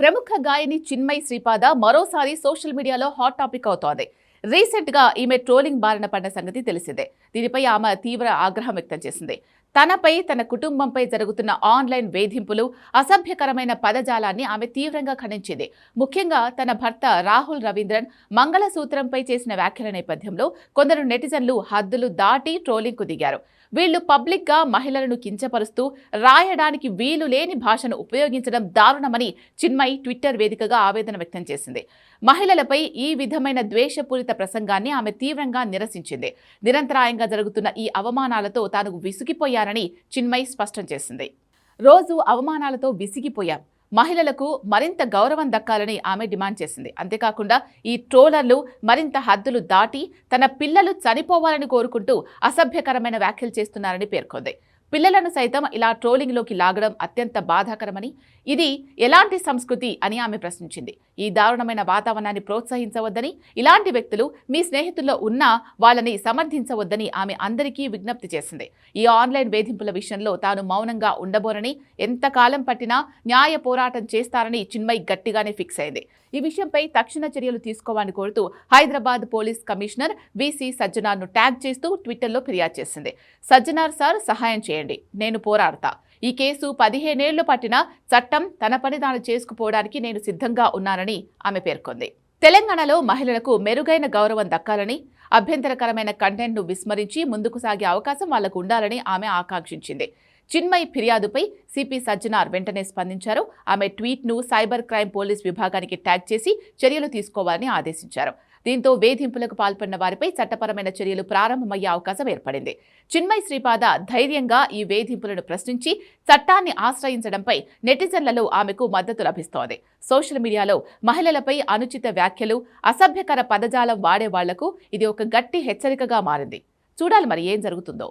ప్రముఖ గాయని చిన్మయ శ్రీపాద మరోసారి సోషల్ మీడియాలో హాట్ టాపిక్ అవుతోంది. రీసెంట్గా ఈమె ట్రోలింగ్ బారిన పడిన సంగతి తెలిసిందే. దీనిపై ఆమె తీవ్ర ఆగ్రహం వ్యక్తం చేసింది. తనపై తన కుటుంబంపై జరుగుతున్న ఆన్లైన్ వేధింపులు అసభ్యకరమైన పదజాలాన్ని ఆమె తీవ్రంగా ఖండించింది. ముఖ్యంగా తన భర్త రాహుల్ రవీంద్రన్ మంగళసూత్రంపై చేసిన వ్యాఖ్యల నేపథ్యంలో కొందరు నెటిజన్లు హద్దులు దాటి ట్రోలింగ్కు దిగారు. వీళ్ళు పబ్లిక్గా మహిళలను కించపరుస్తూ రాయడానికి వీలు లేని భాషను ఉపయోగించడం దారుణమని చిన్మయి ట్విట్టర్ వేదికగా ఆవేదన వ్యక్తం చేసింది. మహిళలపై ఈ విధమైన ద్వేషపూరిత ప్రసంగాన్ని ఆమె తీవ్రంగా నిరసించింది. నిరంతరాయంగా జరుగుతున్న ఈ అవమానాలతో తాను విసిగిపోయానని చిన్మయి స్పష్టం చేసింది. రోజు అవమానాలతో విసిగిపోయాం. మహిళలకు మరింత గౌరవం దక్కాలని ఆమె డిమాండ్ చేసింది. అంతేకాకుండా ఈ ట్రోలర్లు మరింత హద్దులు దాటి తన పిల్లలు చనిపోవాలని కోరుకుంటూ అసభ్యకరమైన వ్యాఖ్యలు చేస్తున్నారని పేర్కొంది. పిల్లలను సైతం ఇలా ట్రోలింగ్లోకి లాగడం అత్యంత బాధాకరమని ఇది ఎలాంటి సంస్కృతి అని ఆమె ప్రశ్నించింది. ఈ దారుణమైన వాతావరణాన్ని ప్రోత్సహించవద్దని ఇలాంటి వ్యక్తులు మీ స్నేహితుల్లో ఉన్నా వాళ్ళని సమర్థించవద్దని ఆమె అందరికీ విజ్ఞప్తి చేసింది. ఈ ఆన్లైన్ వేధింపుల విషయంలో తాను మౌనంగా ఉండబోనని ఎంతకాలం పట్టినా న్యాయ పోరాటం చేస్తారని చిన్మయ్ గట్టిగానే ఫిక్స్ అయింది. ఈ విషయంపై తక్షణ చర్యలు తీసుకోవాలని కోరుతూ హైదరాబాద్ పోలీస్ కమిషనర్ విసి సజ్జనార్ను ట్యాగ్ చేస్తూ ట్విట్టర్లో ఫిర్యాదు చేసింది. సజ్జనార్ సార్ సహాయం చేయండి. నేను పోరాడతా. ఈ కేసు పదిహేనేళ్ళు పట్టిన చట్టం తన పని తాను చేసుకుపోవడానికి నేను సిద్ధంగా ఉన్నానని ఆమె పేర్కొంది. తెలంగాణలో మహిళలకు మెరుగైన గౌరవం దక్కాలని అభ్యంతరకరమైన కంటెంట్ను విస్మరించి ముందుకు సాగే అవకాశం వాళ్ళకు ఉండాలని ఆమె ఆకాంక్షించింది. చిన్మయ్ ఫిర్యాదుపై సిపి సజ్జనార్ వెంటనే స్పందించారు. ఆమె ట్వీట్ను సైబర్ క్రైమ్ పోలీస్ విభాగానికి ట్యాగ్ చేసి చర్యలు తీసుకోవాలని ఆదేశించారు. దీంతో వేధింపులకు పాల్పడిన వారిపై చట్టపరమైన చర్యలు ప్రారంభమయ్యే అవకాశం ఏర్పడింది. చిన్మయ్ శ్రీపాద ధైర్యంగా ఈ వేధింపులను ప్రశ్నించి చట్టాన్ని ఆశ్రయించడంపై నెటిజన్లలో ఆమెకు మద్దతు లభిస్తోంది. సోషల్ మీడియాలో మహిళలపై అనుచిత వ్యాఖ్యలు అసభ్యకర పదజాలం వాడే వాళ్ళకు ఇది ఒక గట్టి హెచ్చరికగా మారింది. చూడాలి మరి ఏం జరుగుతుందో.